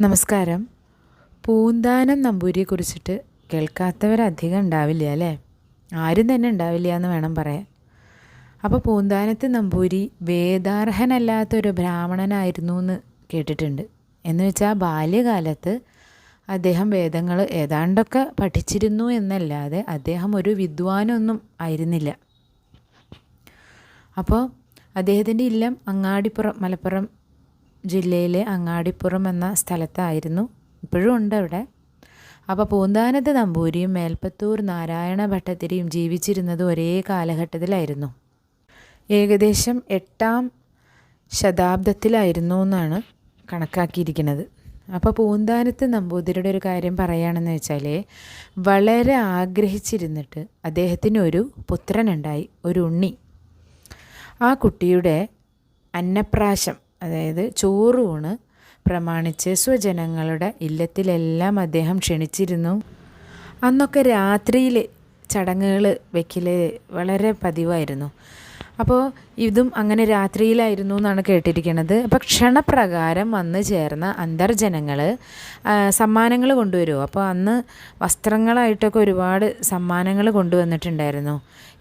നമസ്കാരം. പൂന്താനം നമ്പൂരിയെ കുറിച്ചിട്ട് കേൾക്കാത്തവരധികം ഉണ്ടാവില്ല അല്ലേ? ആരും തന്നെ ഉണ്ടാവില്ല എന്ന് വേണം പറയാൻ. അപ്പോൾ പൂന്താനത്ത് നമ്പൂരി വേദാർഹനല്ലാത്തൊരു ബ്രാഹ്മണനായിരുന്നു എന്ന് കേട്ടിട്ടുണ്ട്. എന്ന് വെച്ചാൽ ബാല്യകാലത്ത് അദ്ദേഹം വേദങ്ങൾ ഏതാണ്ടൊക്കെ പഠിച്ചിരുന്നു എന്നല്ലാതെ അദ്ദേഹം ഒരു വിദ്വാനൊന്നും ആയിരുന്നില്ല. അപ്പോൾ അദ്ദേഹത്തിന്റെ ഇല്ലം അങ്ങാടിപ്പുറം മലപ്പുറം ജില്ലയിലെ അങ്ങാടിപ്പുറം എന്ന സ്ഥലത്തായിരുന്നു. ഇപ്പോഴും ഉണ്ട് അവിടെ. അപ്പോൾ പൂന്താനത്ത് നമ്പൂരിയും മേൽപ്പത്തൂർ നാരായണ ഭട്ടത്തിരിയും ജീവിച്ചിരുന്നത് ഒരേ കാലഘട്ടത്തിലായിരുന്നു. ഏകദേശം എട്ടാം ശതാബ്ദത്തിലായിരുന്നു എന്നാണ് കണക്കാക്കിയിരിക്കുന്നത്. അപ്പോൾ പൂന്താനത്ത് നമ്പൂതിരിയുടെ ഒരു കാര്യം പറയുകയാണെന്ന് വെച്ചാൽ വളരെ ആഗ്രഹിച്ചിരുന്നിട്ട് അദ്ദേഹത്തിന് ഒരു പുത്രനുണ്ടായി ഒരു ഉണ്ണി. ആ കുട്ടിയുടെ അന്നപ്രാശം അതായത് ചോറൂണ് പ്രമാണിച്ച് സ്വജനങ്ങളുടെ ഇല്ലത്തിലെല്ലാം അദ്ദേഹം ക്ഷണിച്ചിരുന്നു. അന്നൊക്കെ രാത്രിയിൽ ചടങ്ങുകൾ വെക്കൽ വളരെ പതിവായിരുന്നു. അപ്പോൾ ഇതും അങ്ങനെ രാത്രിയിലായിരുന്നു എന്നാണ് കേട്ടിരിക്കുന്നത് അപ്പോൾ ക്ഷണപ്രകാരം വന്ന് ചേർന്ന അന്തർജനങ്ങൾ സമ്മാനങ്ങൾ കൊണ്ടുവരുമോ അപ്പോൾ അന്ന് വസ്ത്രങ്ങളായിട്ടൊക്കെ ഒരുപാട് സമ്മാനങ്ങൾ കൊണ്ടുവന്നിട്ടുണ്ടായിരുന്നു.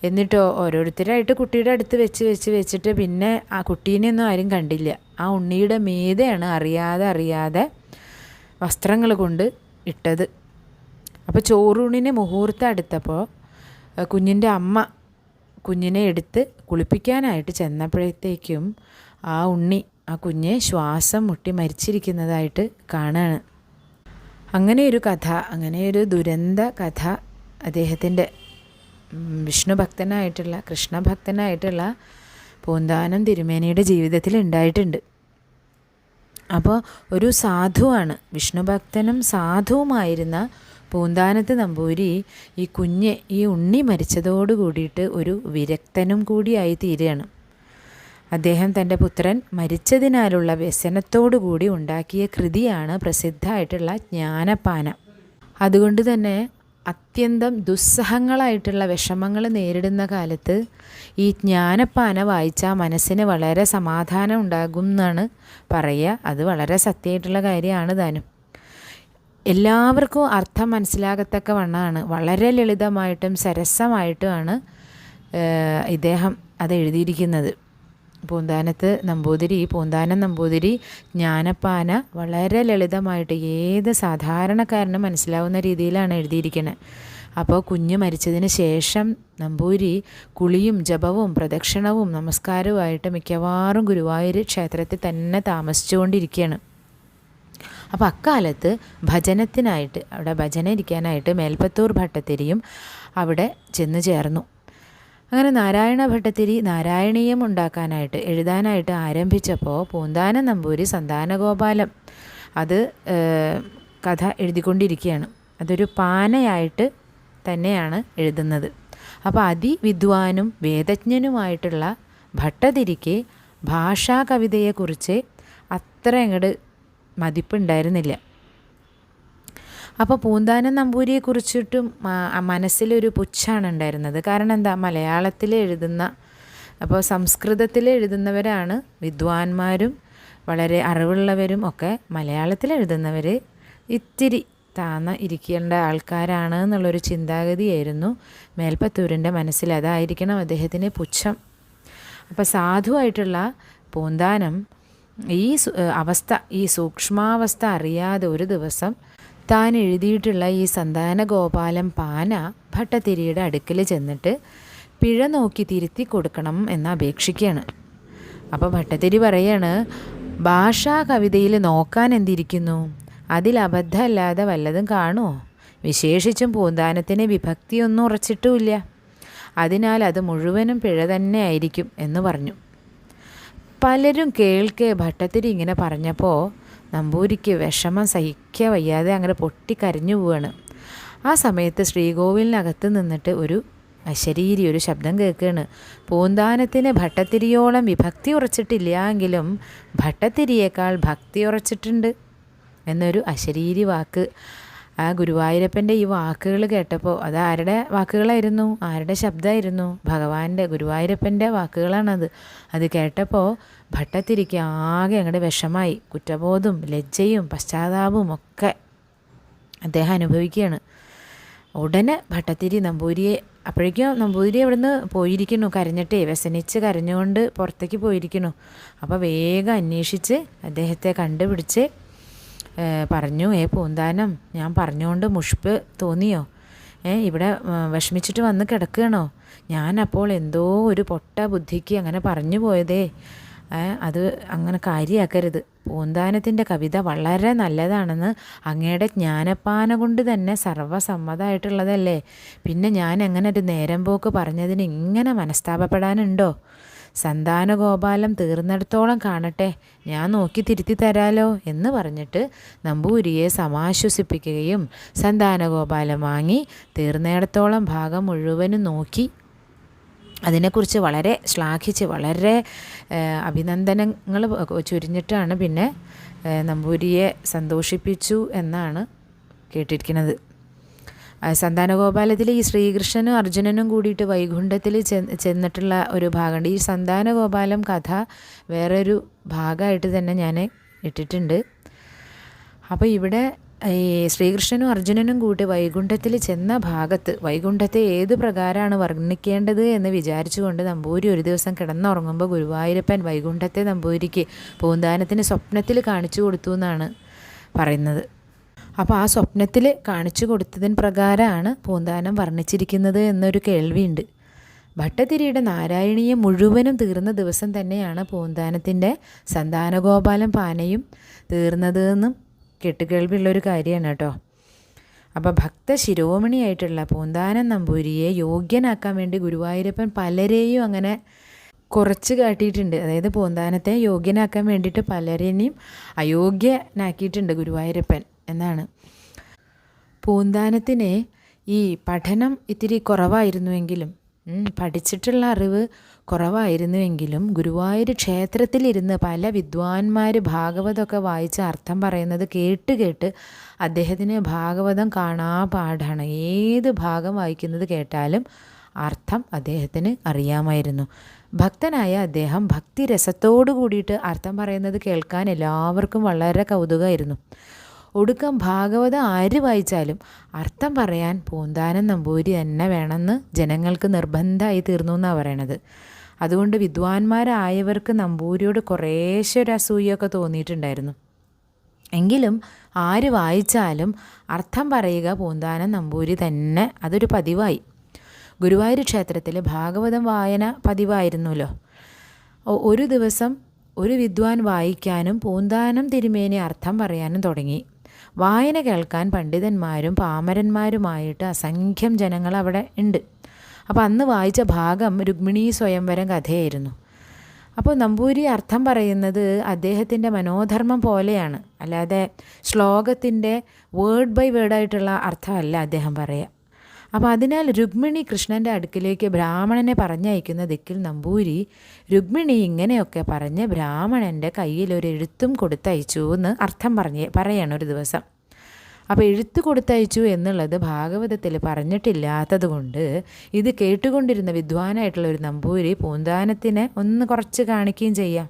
എന്നിട്ടോ ഓരോരുത്തരായിട്ട് കുട്ടിയുടെ അടുത്ത് വെച്ച് വെച്ച് വെച്ചിട്ട് പിന്നെ ആ കുട്ടീനെയൊന്നും ആരും കണ്ടില്ല. ആ ഉണ്ണിയുടെ മീതെയാണ് അറിയാതെ അറിയാതെ വസ്ത്രങ്ങൾ കൊണ്ട് ഇട്ടത്. അപ്പോൾ ചോറൂണിന് മുഹൂർത്തം അടുത്തപ്പോൾ കുഞ്ഞിന്റെ അമ്മ കുഞ്ഞിനെ എടുത്ത് കുളിപ്പിക്കാനായിട്ട് ചെന്നപ്പോഴത്തേക്കും ആ ഉണ്ണി ആ കുഞ്ഞ് ശ്വാസം മുട്ടി മരിച്ചിരിക്കുന്നതായിട്ട് അങ്ങനെ ഒരു കഥ അങ്ങനെ ഒരു ദുരന്ത കഥ അദ്ദേഹത്തിന്റെ വിഷ്ണു ഭക്തനായിട്ടുള്ള കൃഷ്ണഭക്തനായിട്ടുള്ള പൂന്താനം തിരുമേനിയുടെ ജീവിതത്തിൽ ഉണ്ടായിട്ടുണ്ട്. അപ്പോൾ ഒരു സാധുവാണ് വിഷ്ണുഭക്തനും സാധുവുമായിരുന്ന പൂന്താനത്ത് നമ്പൂരി ഈ കുഞ്ഞ് ഈ ഉണ്ണി മരിച്ചതോട് കൂടിയിട്ട് ഒരു വിരക്തനും കൂടിയായി തീരുകയാണ്. അദ്ദേഹം തന്റെ പുത്രൻ മരിച്ചതിനാലുള്ള വ്യസനത്തോടു കൂടി ഉണ്ടാക്കിയ കൃതിയാണ് പ്രസിദ്ധമായിട്ടുള്ള ജ്ഞാനപ്പാന അതുകൊണ്ട് തന്നെ അത്യന്തം ദുസ്സഹങ്ങളായിട്ടുള്ള വിഷമങ്ങൾ നേരിടുന്ന കാലത്ത് ഈ ജ്ഞാനപ്പാന വായിച്ചാൽ മനസ്സിന് വളരെ സമാധാനം ഉണ്ടാകും എന്നാണ് പറയുക. അത് വളരെ സത്യമായിട്ടുള്ള കാര്യമാണ് താനും. എല്ലാവർക്കും അർത്ഥം മനസ്സിലാകത്തക്ക വണ്ണമാണ്. വളരെ ലളിതമായിട്ടും സരസമായിട്ടുമാണ് ഇദ്ദേഹം അത് എഴുതിയിരിക്കുന്നത്. പൂന്താനത്ത് നമ്പൂതിരി പൂന്താനം നമ്പൂതിരി ജ്ഞാനപ്പാന വളരെ ലളിതമായിട്ട് ഏത് സാധാരണക്കാരനും മനസ്സിലാവുന്ന രീതിയിലാണ് എഴുതിയിരിക്കുന്നത്. അപ്പോൾ കുഞ്ഞ് മരിച്ചതിന് ശേഷം നമ്പൂരി കുളിയും ജപവും പ്രദക്ഷിണവും നമസ്കാരവുമായിട്ട് മിക്കവാറും ഗുരുവായൂർ ക്ഷേത്രത്തിൽ തന്നെ താമസിച്ചുകൊണ്ടിരിക്കുകയാണ്. അപ്പോൾ അക്കാലത്ത് ഭജനത്തിനായിട്ട് അവിടെ ഭജന ഇരിക്കാനായിട്ട് മേൽപ്പത്തൂർ ഭട്ടത്തിരിയും അവിടെ ചെന്ന് ചേർന്നു. അങ്ങനെ നാരായണ ഭട്ടത്തിരി നാരായണീയം ഉണ്ടാക്കാനായിട്ട് എഴുതാനായിട്ട് ആരംഭിച്ചപ്പോൾ പൂന്താന നമ്പൂരി സന്താനഗോപാലം അത് കഥ എഴുതിക്കൊണ്ടിരിക്കുകയാണ്. അതൊരു പാനയായിട്ട് തന്നെയാണ് എഴുതുന്നത്. അപ്പോൾ അതിവിദ്വാനും വേദജ്ഞനുമായിട്ടുള്ള ഭട്ടതിരിക്ക് ഭാഷാ കവിതയെക്കുറിച്ച് അത്ര അങ്ങോട്ട് മതിപ്പുണ്ടായിരുന്നില്ല. അപ്പോൾ പൂന്താനം നമ്പൂരിയെ കുറിച്ചിട്ടും മനസ്സിലൊരു പുച്ഛാണ് ഉണ്ടായിരുന്നത്. കാരണം എന്താ? മലയാളത്തിൽ എഴുതുന്ന അപ്പോൾ സംസ്കൃതത്തിൽ എഴുതുന്നവരാണ് വിദ്വാൻമാരും വളരെ അറിവുള്ളവരും ഒക്കെ മലയാളത്തിൽ എഴുതുന്നവർ ഇത്തിരി താന്ന ഇരിക്കേണ്ട ആൾക്കാരാണ് എന്നുള്ളൊരു ചിന്താഗതിയായിരുന്നു മേൽപ്പത്തൂരിന്റെ മനസ്സിൽ. അതായിരിക്കണം അദ്ദേഹത്തിന് പുച്ഛം. അപ്പോൾ സാധുവായിട്ടുള്ള പൂന്താനം ഈ അവസ്ഥ ഈ സൂക്ഷ്മാവസ്ഥ അറിയാതെ ഒരു ദിവസം താൻ എഴുതിയിട്ടുള്ള ഈ സന്താന ഗോപാലം പാന ഭട്ടതിരിയുടെ അടുക്കൽ ചെന്നിട്ട് പിഴ നോക്കി തിരുത്തി കൊടുക്കണം എന്ന് അപേക്ഷിക്കുകയാണ്. അപ്പോൾ ഭട്ടതിരി പറയാണ് ഭാഷാ കവിതയിൽ നോക്കാൻ എന്തിരിക്കുന്നു? അതിൽ അബദ്ധമല്ലാതെ വല്ലതും കാണുമോ വിശേഷിച്ചും പൂന്താനത്തിന് വിഭക്തിയൊന്നും ഉറച്ചിട്ടുമില്ല. അതിനാൽ അത് മുഴുവനും പിഴ തന്നെ ആയിരിക്കും എന്ന് പറഞ്ഞു. പലരും കേൾക്കെ ഭട്ടത്തിരി ഇങ്ങനെ പറഞ്ഞപ്പോൾ നമ്പൂരിക്ക് വിഷമം സഹിക്ക വയ്യാതെ അങ്ങനെ പൊട്ടിക്കരഞ്ഞു പോവാണ്. ആ സമയത്ത് ശ്രീകോവിലിനകത്ത് നിന്നിട്ട് ഒരു അശരീരി ഒരു ശബ്ദം കേൾക്കുകയാണ് പൂന്താനത്തിന് ഭട്ടത്തിരിയോളം വിഭക്തി ഉറച്ചിട്ടില്ല എങ്കിലും ഭട്ടത്തിരിയേക്കാൾ ഭക്തി ഉറച്ചിട്ടുണ്ട് എന്നൊരു അശരീരി വാക്ക് ആ ഗുരുവായൂരപ്പന്റെ ഈ വാക്കുകൾ കേട്ടപ്പോൾ അത് ആരുടെ വാക്കുകളായിരുന്നു? ആരുടെ ശബ്ദമായിരുന്നു? ഭഗവാന്റെ ഗുരുവായൂരപ്പന്റെ വാക്കുകളാണത്. അത് കേട്ടപ്പോൾ ഭട്ടത്തിരിക്ക് ആകെ അങ്ങോട്ട് വിഷമായി. കുറ്റബോധവും ലജ്ജയും പശ്ചാത്താപവും ഒക്കെ അദ്ദേഹം അനുഭവിക്കുകയാണ്. ഉടനെ ഭട്ടത്തിരി നമ്പൂരിയെ അപ്പോഴേക്കും നമ്പൂതിരി അവിടുന്ന് പോയിരിക്കുന്നു. കരഞ്ഞിട്ടേ വ്യസനിച്ച് കരഞ്ഞുകൊണ്ട് പുറത്തേക്ക് പോയിരിക്കുന്നു. അപ്പോൾ വേഗം അന്വേഷിച്ച് അദ്ദേഹത്തെ കണ്ടുപിടിച്ച് പറഞ്ഞു ഏ പൂന്താനം ഞാൻ പറഞ്ഞുകൊണ്ട് മുഷ്പ് തോന്നിയോ? ഏ ഇവിടെ വിഷമിച്ചിട്ട് വന്ന് കിടക്കുകയാണോ ഞാൻ അപ്പോൾ എന്തോ ഒരു പൊട്ട ബുദ്ധിക്ക് അങ്ങനെ പറഞ്ഞു പോയതേ. അത് അങ്ങനെ കാര്യമാക്കരുത് പൂന്താനത്തിന്റെ കവിത വളരെ നല്ലതാണെന്ന് അങ്ങയുടെ ജ്ഞാനപ്പാന കൊണ്ട് തന്നെ സർവസമ്മതമായിട്ടുള്ളതല്ലേ പിന്നെ ഞാൻ എങ്ങനെ ഒരു നേരം പോക്ക് പറഞ്ഞതിന് ഇങ്ങനെ മനസ്താപപ്പെടാനുണ്ടോ? സന്താനഗോപാലം തീർന്നിടത്തോളം കാണട്ടെ. ഞാൻ നോക്കി തിരുത്തി തരാലോ എന്ന് പറഞ്ഞിട്ട് നമ്പൂരിയെ സമാശ്വസിപ്പിക്കുകയും സന്താനഗോപാലം വാങ്ങി തീർന്നിടത്തോളം ഭാഗം മുഴുവനും നോക്കി. അതിനെക്കുറിച്ച് വളരെ ശ്ലാഘിച്ച് വളരെ അഭിനന്ദനങ്ങൾ ചുരിഞ്ഞിട്ടാണ് പിന്നെ നമ്പൂരിയെ സന്തോഷിപ്പിച്ചു എന്നാണ് കേട്ടിരിക്കുന്നത്. സന്താനഗോപാലത്തിൽ ഈ ശ്രീകൃഷ്ണനും അർജുനനും കൂടിയിട്ട് വൈകുണ്ഠത്തിൽ ചെന്നിട്ടുള്ള ഒരു ഭാഗമുണ്ട്. ഈ സന്താനഗോപാലം കഥ വേറൊരു ഭാഗമായിട്ട് തന്നെ ഞാൻ ഇട്ടിട്ടുണ്ട്. അപ്പോൾ ഇവിടെ ഈ ശ്രീകൃഷ്ണനും അർജുനനും കൂട്ടി വൈകുണ്ഠത്തിൽ ചെന്ന ഭാഗത്ത് വൈകുണ്ഠത്തെ ഏത് പ്രകാരമാണ് വർണിക്കേണ്ടത് എന്ന് വിചാരിച്ചുകൊണ്ട് നമ്പൂരി ഒരു ദിവസം കിടന്നുറങ്ങുമ്പോൾ ഗുരുവായൂരപ്പൻ വൈകുണ്ഠത്തെ നമ്പൂരിക്ക് പൂന്താനത്തിന് സ്വപ്നത്തിൽ കാണിച്ചു കൊടുത്തു എന്നാണ് പറയുന്നത്. അപ്പോൾ ആ സ്വപ്നത്തിൽ കാണിച്ചു കൊടുത്തതിന് പ്രകാരമാണ് പൂന്താനം വർണിച്ചിരിക്കുന്നത് എന്നൊരു കേൾവിയുണ്ട്. ഭട്ടതിരിയുടെ നാരായണീയം മുഴുവനും തീർന്ന ദിവസം തന്നെയാണ് പൂന്താനത്തിന്റെ സന്താനഗോപാലം പാനയും തീർന്നതെന്നും കെട്ടുകേൾവിയുള്ളൊരു കാര്യമാണ് കേട്ടോ. അപ്പോൾ ഭക്ത ശിരോമണിയായിട്ടുള്ള പൂന്താനം നമ്പൂരിയെ യോഗ്യനാക്കാൻ വേണ്ടി ഗുരുവായൂരപ്പൻ പലരെയും അങ്ങനെ കുറച്ച് കാട്ടിയിട്ടുണ്ട്. അതായത് പൂന്താനത്തെ യോഗ്യനാക്കാൻ വേണ്ടിയിട്ട് പലരെയും അയോഗ്യനാക്കിയിട്ടുണ്ട് ഗുരുവായൂരപ്പൻ. എന്നാണ്. പൂന്താനത്തിന് ഈ പഠനം ഇത്തിരി കുറവായിരുന്നുവെങ്കിലും പഠിച്ചിട്ടുള്ള അറിവ് കുറവായിരുന്നുവെങ്കിലും ഗുരുവായൂർ ക്ഷേത്രത്തിലിരുന്ന് പല വിദ്വാൻമാർ ഭാഗവതമൊക്കെ വായിച്ച് അർത്ഥം പറയുന്നത് കേട്ട് കേട്ട് അദ്ദേഹത്തിന് ഭാഗവതം കാണാ പാടാണ്. ഏത് ഭാഗം വായിക്കുന്നത് കേട്ടാലും അർത്ഥം അദ്ദേഹത്തിന് അറിയാമായിരുന്നു. ഭക്തനായ അദ്ദേഹം ഭക്തിരസത്തോടു കൂടിയിട്ട് അർത്ഥം പറയുന്നത് കേൾക്കാൻ എല്ലാവർക്കും വളരെ കൗതുകമായിരുന്നു. ഒടുക്കം ഭാഗവതം ആര് വായിച്ചാലും അർത്ഥം പറയാൻ പൂന്താനം നമ്പൂരി തന്നെ വേണമെന്ന് ജനങ്ങൾക്ക് നിർബന്ധമായി തീർന്നു എന്നാണ് പറയണത്. അതുകൊണ്ട് വിദ്വാൻമാരായവർക്ക് നമ്പൂരിയോട് കുറേശ്ശെ ഒരു അസൂയൊക്കെ തോന്നിയിട്ടുണ്ടായിരുന്നു. എങ്കിലും ആര് വായിച്ചാലും അർത്ഥം പറയുക പൂന്താനം നമ്പൂരി തന്നെ അതൊരു പതിവായി. ഗുരുവായൂർ ക്ഷേത്രത്തിൽ ഭാഗവതം വായന പതിവായിരുന്നല്ലോ. ഒരു ദിവസം ഒരു വിദ്വാൻ വായിക്കാനും പൂന്താനം തിരുമേനി അർത്ഥം പറയാനും തുടങ്ങി. വായന കേൾക്കാൻ പണ്ഡിതന്മാരും പാമരന്മാരുമായിട്ട് അസംഖ്യം ജനങ്ങൾ അവിടെ ഉണ്ട്. അപ്പോൾ അന്ന് വായിച്ച ഭാഗം രുക്മിണി സ്വയംവരം കഥയായിരുന്നു. അപ്പോൾ നമ്പൂരി അർത്ഥം പറയുന്നത് അദ്ദേഹത്തിന്റെ മനോധർമ്മം പോലെയാണ്. അല്ലാതെ ശ്ലോകത്തിന്റെ വേർഡ് ബൈ വേർഡായിട്ടുള്ള അർത്ഥമല്ല അദ്ദേഹം പറയുക അപ്പോൾ അതിനാൽ രുക്മിണി കൃഷ്ണന്റെ അടുക്കിലേക്ക് ബ്രാഹ്മണനെ പറഞ്ഞയക്കുന്ന ദിക്കിൽ നമ്പൂരി രുക്മിണി ഇങ്ങനെയൊക്കെ പറഞ്ഞ് ബ്രാഹ്മണന്റെ കയ്യിൽ ഒരു എഴുത്തും കൊടുത്തയച്ചു എന്ന് അർത്ഥം പറഞ്ഞ് പറയണം ഒരു ദിവസം. അപ്പോൾ എഴുത്ത് കൊടുത്തയച്ചു എന്നുള്ളത് ഭാഗവതത്തിൽ പറഞ്ഞിട്ടില്ലാത്തത് കൊണ്ട് ഇത് കേട്ടുകൊണ്ടിരുന്ന വിദ്വാനായിട്ടുള്ള ഒരു നമ്പൂരി പൂന്താനത്തിനെ ഒന്ന് കുറച്ച് കാണിക്കുകയും ചെയ്യാം.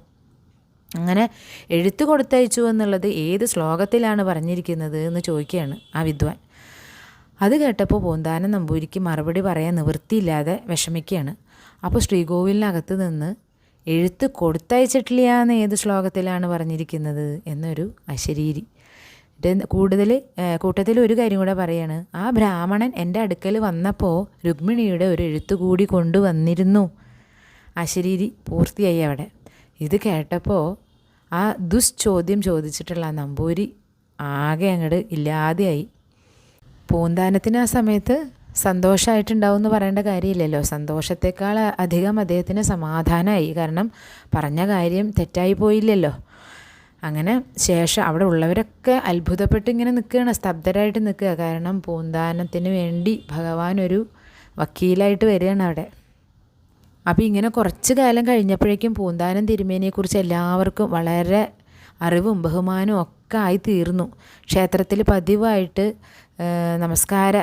അങ്ങനെ എഴുത്ത് കൊടുത്തയച്ചു എന്നുള്ളത് ഏത് ശ്ലോകത്തിലാണ് പറഞ്ഞിരിക്കുന്നത് എന്ന് ചോദിക്കുകയാണ് ആ വിദ്വാൻ. അത് കേട്ടപ്പോൾ പൂന്താനം നമ്പൂരിക്ക് മറുപടി പറയാൻ നിവൃത്തിയില്ലാതെ വിഷമിക്കുകയാണ്. അപ്പോൾ ശ്രീകോവിലിനകത്ത് നിന്ന് എഴുത്ത് കൊടുത്തയച്ചിട്ടില്ല എന്ന് ഏത് ശ്ലോകത്തിലാണ് പറഞ്ഞിരിക്കുന്നത്? എന്നൊരു അശരീരി. കൂടുതൽ കൂട്ടത്തിൽ ഒരു കാര്യം കൂടെ പറയാണ്. ആ ബ്രാഹ്മണൻ എന്റെ അടുക്കൽ വന്നപ്പോൾ രുക്മിണിയുടെ ഒരു എഴുത്ത് കൂടി കൊണ്ടുവന്നിരുന്നു. അശരീരി പൂർത്തിയായി അവിടെ. ഇത് കേട്ടപ്പോൾ ആ ദുശ്ചോദ്യം ചോദിച്ചിട്ടുള്ള നമ്പൂരി ആകെ അങ്ങോട്ട് ഇല്ലാതെയായി. പൂന്താനത്തിന് ആ സമയത്ത് സന്തോഷമായിട്ടുണ്ടാവും എന്ന് പറയേണ്ട കാര്യമില്ലല്ലോ. സന്തോഷത്തെക്കാൾ അധികം അദ്ദേഹത്തിന് സമാധാനമായി കാരണം പറഞ്ഞ കാര്യം തെറ്റായി പോയില്ലല്ലോ. അങ്ങനെ ശേഷം അവിടെ ഉള്ളവരൊക്കെ അത്ഭുതപ്പെട്ട് ഇങ്ങനെ നിൽക്കുകയാണ്. സ്തബ്ധരായിട്ട് നിൽക്കുക. കാരണം പൂന്താനത്തിന് വേണ്ടി ഭഗവാൻ ഒരു വക്കീലായിട്ട് വരികയാണ് അവിടെ. അപ്പോൾ ഇങ്ങനെ കുറച്ച് കാലം കഴിഞ്ഞപ്പോഴേക്കും പൂന്താനം തിരുമേനിയെക്കുറിച്ച് എല്ലാവർക്കും വളരെ അറിവും ബഹുമാനവും ഒക്കെ ആയിത്തീർന്നു. ക്ഷേത്രത്തിൽ പതിവായിട്ട് നമസ്കാര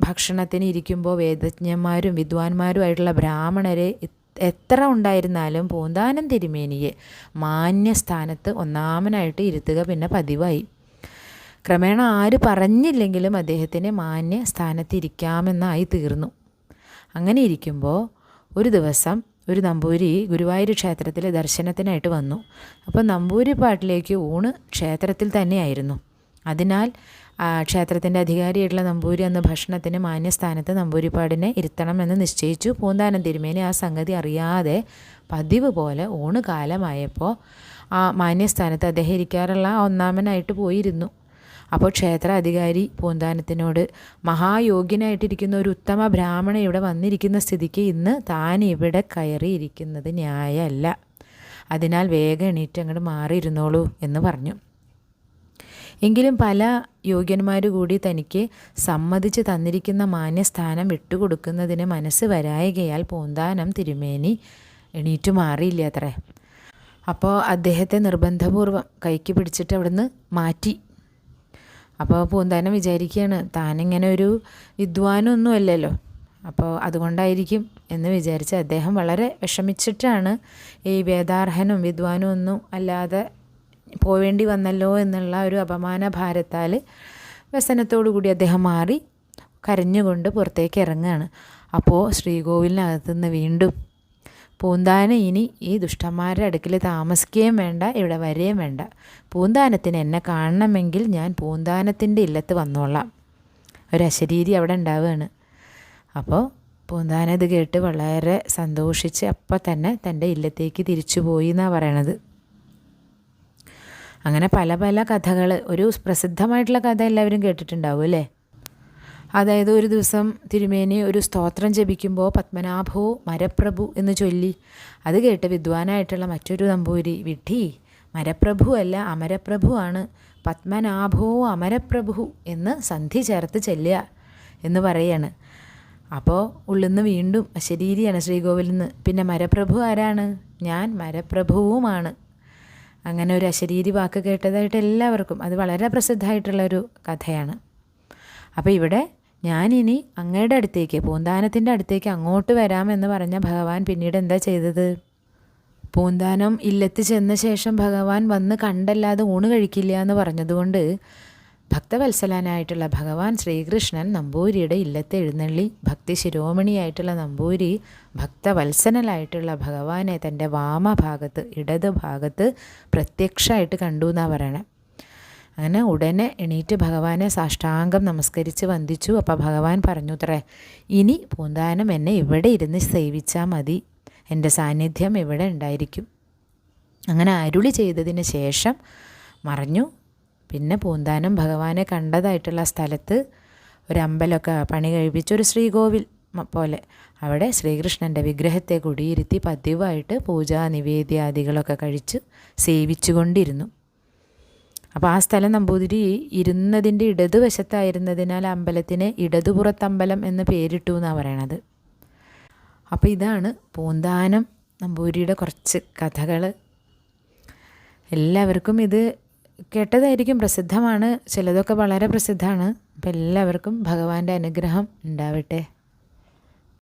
ഭക്ഷണത്തിന് ഇരിക്കുമ്പോൾ വേദജ്ഞന്മാരും വിദ്വാൻമാരുമായിട്ടുള്ള ബ്രാഹ്മണരെ എത്ര ഉണ്ടായിരുന്നാലും പൂന്താനം തിരുമേനിയെ മാന്യസ്ഥാനത്ത് ഒന്നാമനായിട്ട് ഇരുത്തുക പിന്നെ പതിവായി. ക്രമേണ ആര് പറഞ്ഞില്ലെങ്കിലും അദ്ദേഹത്തിന് മാന്യ സ്ഥാനത്തിരിക്കാമെന്നായി തീർന്നു അങ്ങനെ ഇരിക്കുമ്പോൾ ഒരു ദിവസം ഒരു നമ്പൂരി ഗുരുവായൂർ ക്ഷേത്രത്തിൽ ദർശനത്തിനായിട്ട് വന്നു. അപ്പോൾ നമ്പൂരി പാട്ടിലേക്ക് ഊണ് ക്ഷേത്രത്തിൽ തന്നെയായിരുന്നു. അതിനാൽ ക്ഷേത്രത്തിന്റെ അധികാരിയായിട്ടുള്ള നമ്പൂരി അന്ന് ഭക്ഷണത്തിന് മാന്യസ്ഥാനത്ത് നമ്പൂരിപ്പാടിനെ ഇരുത്തണമെന്ന് നിശ്ചയിച്ചു. പൂന്താനം തിരുമേനി ആ സംഗതി അറിയാതെ പതിവ് പോലെ ഊണ് കാലമായപ്പോൾ ആ മാന്യസ്ഥാനത്ത് അദ്ദേഹം ഇരിക്കാറുള്ള ഒന്നാമനായിട്ട് പോയിരുന്നു. അപ്പോൾ ക്ഷേത്ര അധികാരി പൂന്താനത്തിനോട് മഹായോഗ്യനായിട്ടിരിക്കുന്ന ഒരു ഉത്തമ ബ്രാഹ്മണ ഇവിടെ വന്നിരിക്കുന്ന സ്ഥിതിക്ക് ഇന്ന് താൻ ഇവിടെ കയറിയിരിക്കുന്നത് ന്യായമല്ല. അതിനാൽ വേഗം എണീറ്റ് അങ്ങോട്ട് മാറിയിരുന്നോളൂ എന്ന് പറഞ്ഞു. എങ്കിലും പല യോഗ്യന്മാർ കൂടി തനിക്ക് സമ്മതിച്ച് തന്നിരിക്കുന്ന മാന്യസ്ഥാനം വിട്ടുകൊടുക്കുന്നതിന് മനസ്സ് വരായകയാൽ പൂന്താനം തിരുമേനി എണീറ്റു മാറിയില്ല അത്രേ. അപ്പോൾ അദ്ദേഹത്തെ നിർബന്ധപൂർവം കൈക്ക് പിടിച്ചിട്ട് അവിടുന്ന് മാറ്റി. അപ്പോൾ പൂന്താനം വിചാരിക്കുകയാണ് താനിങ്ങനെ ഒരു വിദ്വാനൊന്നും അല്ലല്ലോ അപ്പോൾ അതുകൊണ്ടായിരിക്കും എന്ന് വിചാരിച്ച് അദ്ദേഹം വളരെ വിഷമിച്ചിട്ടാണ് ഈ വേദാർഹനും വിദ്വാനും ഒന്നും അല്ലാതെ പോവേണ്ടി വന്നല്ലോ എന്നുള്ള ഒരു അപമാന ഭാരത്താൽ വ്യസനത്തോടു കൂടി അദ്ദേഹം മാറി കരഞ്ഞുകൊണ്ട് പുറത്തേക്ക് ഇറങ്ങുകയാണ്. അപ്പോൾ ശ്രീകോവിലിനകത്തുനിന്ന് വീണ്ടും പൂന്താനം ഇനി ഈ ദുഷ്ടന്മാരുടെ അടുക്കിൽ താമസിക്കുകയും വേണ്ട ഇവിടെ വരികയും വേണ്ട. പൂന്താനത്തിന് എന്നെ കാണണമെങ്കിൽ ഞാൻ പൂന്താനത്തിന്റെ ഇല്ലത്ത് വന്നോളാം. ഒരു അശരീരി അവിടെ ഉണ്ടാവുകയാണ്. അപ്പോൾ പൂന്താനം ഇത് കേട്ട് വളരെ സന്തോഷിച്ച് അപ്പം തന്നെ തന്റെ ഇല്ലത്തേക്ക് തിരിച്ചു പോയി എന്നാണ് പറയണത്. അങ്ങനെ പല പല കഥകൾ ഒരു പ്രസിദ്ധമായിട്ടുള്ള കഥ എല്ലാവരും കേട്ടിട്ടുണ്ടാവും അല്ലേ? അതായത് ഒരു ദിവസം തിരുമേനി ഒരു സ്തോത്രം ജപിക്കുമ്പോൾ പത്മനാഭോ മരപ്രഭു എന്ന് ചൊല്ലി. അത് കേട്ട് വിദ്വാനായിട്ടുള്ള മറ്റൊരു നമ്പൂരി വിഡ്ഢി മരപ്രഭു അല്ല അമരപ്രഭു ആണ്. പത്മനാഭോ അമരപ്രഭു എന്ന് സന്ധി ചേർത്ത് ചെല്ലുക എന്ന് പറയാണ്. അപ്പോൾ ഉള്ളിന്ന് വീണ്ടും അശരീരിയാണ് ശ്രീകോവിലിൽ നിന്ന്. പിന്നെ മരപ്രഭു ആരാണ്? ഞാൻ മരപ്രഭുവുമാണ്. അങ്ങനെ ഒരു അശരീരി വാക്ക് കേട്ടതായിട്ട് എല്ലാവർക്കും അത് വളരെ പ്രസിദ്ധമായിട്ടുള്ളൊരു കഥയാണ്. അപ്പോൾ ഇവിടെ ഞാനിനി അങ്ങയുടെ അടുത്തേക്ക് പൂന്താനത്തിന്റെ അടുത്തേക്ക് അങ്ങോട്ട് വരാമെന്ന് പറഞ്ഞ ഭഗവാൻ പിന്നീട് എന്താ ചെയ്തത്? പൂന്താനം ഇല്ലത്ത് ചെന്ന ശേഷം ഭഗവാൻ വന്ന് കണ്ടല്ലാതെ ഊണ് കഴിക്കില്ല എന്ന് പറഞ്ഞതുകൊണ്ട് ഭക്തവത്സലനായിട്ടുള്ള ഭഗവാൻ ശ്രീകൃഷ്ണൻ നമ്പൂരിയുടെ ഇല്ലത്തെ എഴുന്നള്ളി ഭക്തി ശിരോമണിയായിട്ടുള്ള നമ്പൂരി ഭക്തവത്സനലായിട്ടുള്ള ഭഗവാനെ തന്റെ വാമഭാഗത്ത് ഇടത് ഭാഗത്ത് പ്രത്യക്ഷമായിട്ട് കണ്ടു എന്നാണ് പറയണേ. അങ്ങനെ ഉടനെ എണീറ്റ് ഭഗവാനെ സാഷ്ടാംഗം നമസ്കരിച്ച് വന്ദിച്ചു. അപ്പോൾ ഭഗവാൻ പറഞ്ഞു അത്രേ ഇനി പൂന്താനം എന്നെ ഇവിടെ ഇരുന്ന് സേവിച്ചാൽ മതി. എന്റെ സാന്നിധ്യം ഇവിടെ ഉണ്ടായിരിക്കും. അങ്ങനെ അരുളി ചെയ്തതിന് ശേഷം മറഞ്ഞു. പിന്നെ പൂന്താനം ഭഗവാനെ കണ്ടതായിട്ടുള്ള സ്ഥലത്ത് ഒരു അമ്പലമൊക്കെ പണി കഴിപ്പിച്ചൊരു ശ്രീകോവിൽ പോലെ അവിടെ ശ്രീകൃഷ്ണന്റെ വിഗ്രഹത്തെ കുടിയിരുത്തി പതിവായിട്ട് പൂജാ നിവേദ്യാദികളൊക്കെ കഴിച്ച് സേവിച്ചുകൊണ്ടിരുന്നു. അപ്പോൾ ആ സ്ഥലം നമ്പൂതിരി ഇരുന്നതിന്റെ ഇടതുവശത്തായിരുന്നതിനാൽ അമ്പലത്തിന് ഇടതുപുറത്തമ്പലം എന്ന് പേരിട്ടു എന്നാണ് പറയണത്. അപ്പോൾ ഇതാണ് പൂന്താനം നമ്പൂരിയുടെ കുറച്ച് കഥകൾ എല്ലാവർക്കും ഇത് കേട്ടതായിരിക്കും പ്രസിദ്ധമാണ് ചിലതൊക്കെ വളരെ പ്രസിദ്ധമാണ്. അപ്പോൾ എല്ലാവർക്കും ഭഗവാന്റെ അനുഗ്രഹം ഉണ്ടാവട്ടെ.